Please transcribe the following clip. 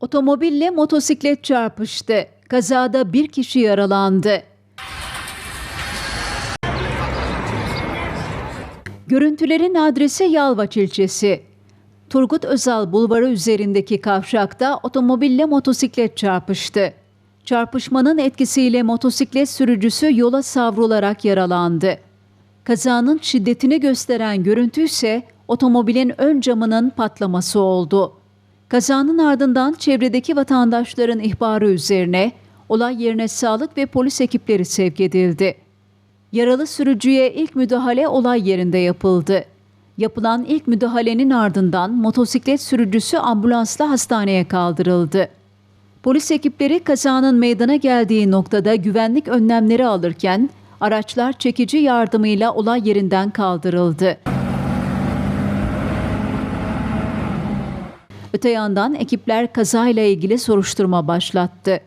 Otomobille motosiklet çarpıştı. Kazada bir kişi yaralandı. Görüntülerin adresi Yalvaç ilçesi. Turgut Özal Bulvarı üzerindeki kavşakta otomobille motosiklet çarpıştı. Çarpışmanın etkisiyle motosiklet sürücüsü yola savrularak yaralandı. Kazanın şiddetini gösteren görüntü ise otomobilin ön camının patlaması oldu. Kazanın ardından çevredeki vatandaşların ihbarı üzerine olay yerine sağlık ve polis ekipleri sevk edildi. Yaralı sürücüye ilk müdahale olay yerinde yapıldı. Yapılan ilk müdahalenin ardından motosiklet sürücüsü ambulansla hastaneye kaldırıldı. Polis ekipleri kazanın meydana geldiği noktada güvenlik önlemleri alırken araçlar çekici yardımıyla olay yerinden kaldırıldı. Öte yandan ekipler kazayla ilgili soruşturma başlattı.